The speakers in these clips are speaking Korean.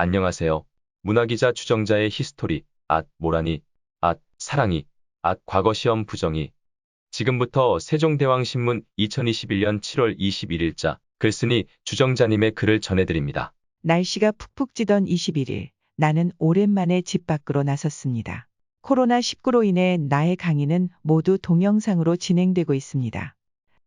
안녕하세요. 문화기자 추정자의 히스토리, 앗, 모란이, 앗, 사랑이, 앗, 과거시험 부정이. 지금부터 세종대왕신문 2021년 7월 21일자 글쓴이 주정자님의 글을 전해드립니다. 날씨가 푹푹 찌던 21일, 나는 오랜만에 집 밖으로 나섰습니다. 코로나19로 인해 나의 강의는 모두 동영상으로 진행되고 있습니다.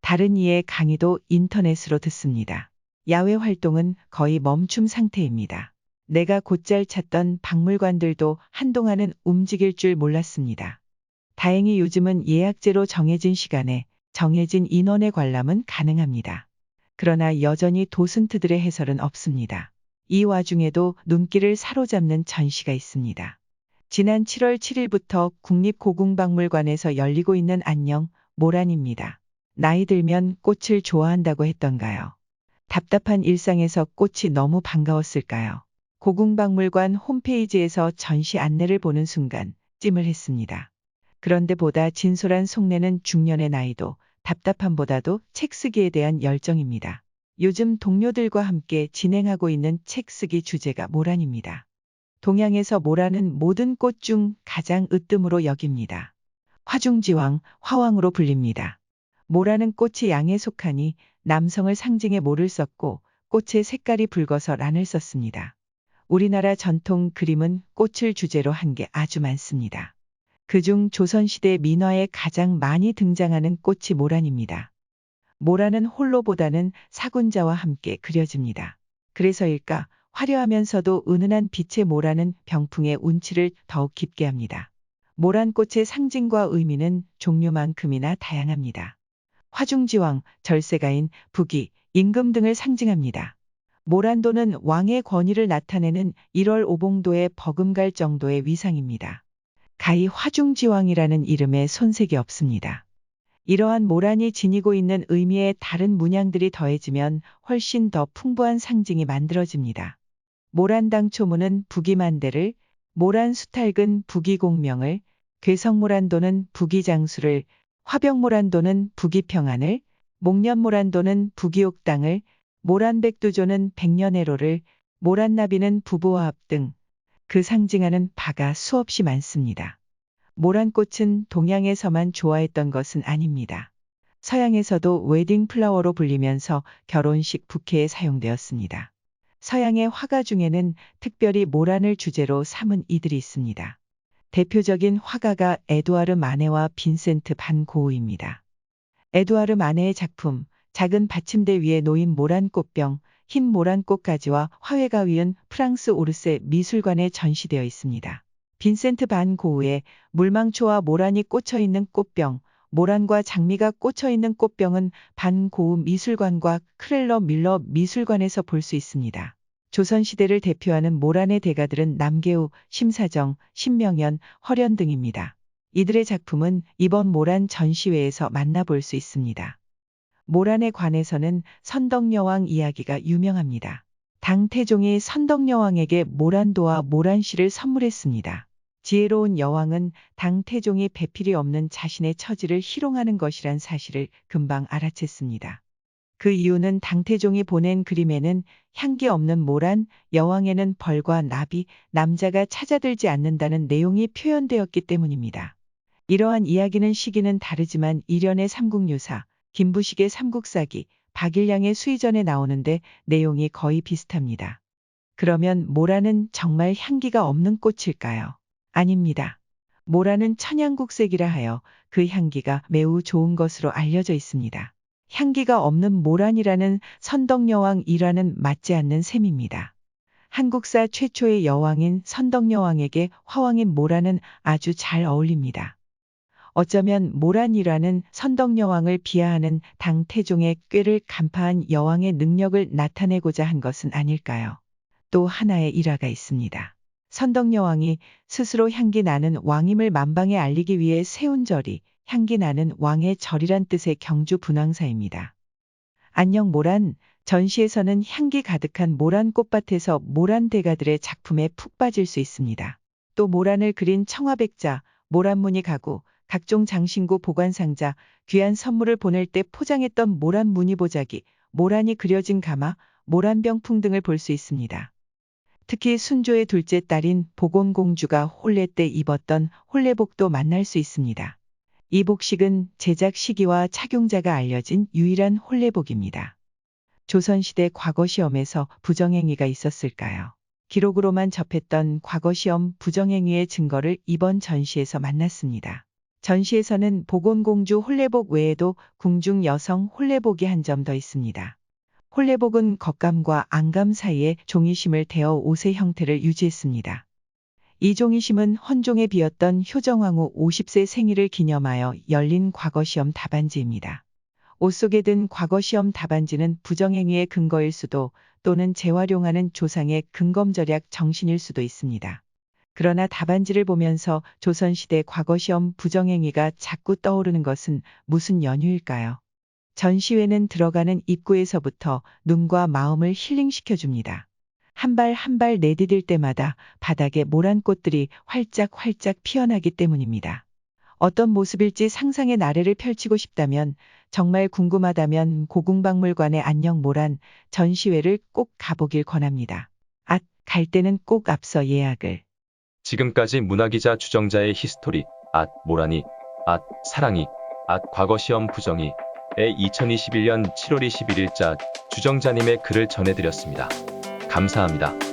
다른 이의 강의도 인터넷으로 듣습니다. 야외 활동은 거의 멈춤 상태입니다. 내가 곧잘 찾던 박물관들도 한동안은 움직일 줄 몰랐습니다. 다행히 요즘은 예약제로 정해진 시간에 정해진 인원의 관람은 가능합니다. 그러나 여전히 도슨트들의 해설은 없습니다. 이 와중에도 눈길을 사로잡는 전시가 있습니다. 지난 7월 7일부터 국립고궁박물관에서 열리고 있는 안녕 모란입니다. 나이 들면 꽃을 좋아한다고 했던가요? 답답한 일상에서 꽃이 너무 반가웠을까요? 고궁박물관 홈페이지에서 전시 안내를 보는 순간 찜을 했습니다. 그런데 보다 진솔한 속내는 중년의 나이도 답답함보다도 책 쓰기에 대한 열정입니다. 요즘 동료들과 함께 진행하고 있는 책 쓰기 주제가 모란입니다. 동양에서 모란은 모든 꽃 중 가장 으뜸으로 여깁니다. 화중지왕, 화왕으로 불립니다. 모란은 꽃이 양에 속하니 남성을 상징해 모를 썼고 꽃의 색깔이 붉어서 란을 썼습니다. 우리나라 전통 그림은 꽃을 주제로 한 게 아주 많습니다. 그중 조선시대 민화에 가장 많이 등장하는 꽃이 모란입니다. 모란은 홀로보다는 사군자와 함께 그려집니다. 그래서일까 화려하면서도 은은한 빛의 모란은 병풍의 운치를 더욱 깊게 합니다. 모란꽃의 상징과 의미는 종류만큼이나 다양합니다. 화중지왕, 절세가인, 부귀, 임금 등을 상징합니다. 모란도는 왕의 권위를 나타내는 1월 오봉도에 버금갈 정도의 위상입니다. 가히 화중지왕이라는 이름에 손색이 없습니다. 이러한 모란이 지니고 있는 의미의 다른 문양들이 더해지면 훨씬 더 풍부한 상징이 만들어집니다. 모란당 초문은 부기만대를, 모란수탈근 부기공명을, 괴성모란도는 부기장수를, 화병모란도는 부기평안을, 목련모란도는 부기옥당을, 모란백두조는 백년해로를, 모란나비는 부부화합 등 그 상징하는 바가 수없이 많습니다. 모란꽃은 동양에서만 좋아했던 것은 아닙니다. 서양에서도 웨딩 플라워로 불리면서 결혼식 부케에 사용되었습니다. 서양의 화가 중에는 특별히 모란을 주제로 삼은 이들이 있습니다. 대표적인 화가가 에두아르 마네와 빈센트 반 고우입니다. 에두아르 마네의 작품 작은 받침대 위에 놓인 모란 꽃병, 흰 모란 꽃가지와 화훼가 위은 프랑스 오르세 미술관에 전시되어 있습니다. 빈센트 반 고우의 물망초와 모란이 꽂혀 있는 꽃병, 모란과 장미가 꽂혀 있는 꽃병은 반 고우 미술관과 크렐러 밀러 미술관에서 볼 수 있습니다. 조선시대를 대표하는 모란의 대가들은 남계우, 심사정, 신명연, 허련 등입니다. 이들의 작품은 이번 모란 전시회에서 만나볼 수 있습니다. 모란에 관해서는 선덕여왕 이야기가 유명합니다. 당태종이 선덕여왕에게 모란도와 모란씨를 선물했습니다. 지혜로운 여왕은 당태종이 배필이 없는 자신의 처지를 희롱하는 것이란 사실을 금방 알아챘습니다. 그 이유는 당태종이 보낸 그림에는 향기 없는 모란, 여왕에는 벌과 나비, 남자가 찾아들지 않는다는 내용이 표현되었기 때문입니다. 이러한 이야기는 시기는 다르지만 일련의 삼국유사, 김부식의 삼국사기, 박일량의 수의전에 나오는데 내용이 거의 비슷합니다. 그러면 모란은 정말 향기가 없는 꽃일까요? 아닙니다. 모란은 천양국색이라 하여 그 향기가 매우 좋은 것으로 알려져 있습니다. 향기가 없는 모란이라는 선덕여왕 일화는 맞지 않는 셈입니다. 한국사 최초의 여왕인 선덕여왕에게 화왕인 모란은 아주 잘 어울립니다. 어쩌면 모란이라는 선덕여왕을 비하하는 당태종의 꾀를 간파한 여왕의 능력을 나타내고자 한 것은 아닐까요? 또 하나의 일화가 있습니다. 선덕여왕이 스스로 향기 나는 왕임을 만방에 알리기 위해 세운 절이 향기 나는 왕의 절이란 뜻의 경주 분황사입니다. 안녕 모란, 전시에서는 향기 가득한 모란 꽃밭에서 모란 대가들의 작품에 푹 빠질 수 있습니다. 또 모란을 그린 청화백자, 모란무늬 가구, 각종 장신구 보관 상자, 귀한 선물을 보낼 때 포장했던 모란 무늬 보자기, 모란이 그려진 가마, 모란병풍 등을 볼 수 있습니다. 특히 순조의 둘째 딸인 보건공주가 혼례 때 입었던 혼례복도 만날 수 있습니다. 이 복식은 제작 시기와 착용자가 알려진 유일한 혼례복입니다. 조선시대 과거 시험에서 부정행위가 있었을까요? 기록으로만 접했던 과거 시험 부정행위의 증거를 이번 전시에서 만났습니다. 전시에서는 보건공주 혼례복 외에도 궁중 여성 혼례복이 한 점 더 있습니다. 혼례복은 겉감과 안감 사이에 종이심을 대어 옷의 형태를 유지했습니다. 이 종이심은 헌종에 비었던 효정왕후 50세 생일을 기념하여 열린 과거시험 답안지입니다. 옷 속에 든 과거시험 답안지는 부정행위의 근거일 수도 또는 재활용하는 조상의 근검절약 정신일 수도 있습니다. 그러나 답안지를 보면서 조선시대 과거시험 부정행위가 자꾸 떠오르는 것은 무슨 연유일까요? 전시회는 들어가는 입구에서부터 눈과 마음을 힐링시켜줍니다. 한 발 한 발 내디딜 때마다 바닥에 모란 꽃들이 활짝활짝 피어나기 때문입니다. 어떤 모습일지 상상의 나래를 펼치고 싶다면 정말 궁금하다면 고궁박물관의 안녕 모란 전시회를 꼭 가보길 권합니다. 앗, 갈 때는 꼭 앞서 예약을. 지금까지 문화기자 주정자의 히스토리, 앗, 모란이, 앗, 사랑이, 앗, 과거 시험 부정이, 의 2021년 7월 21일자 주정자님의 글을 전해드렸습니다. 감사합니다.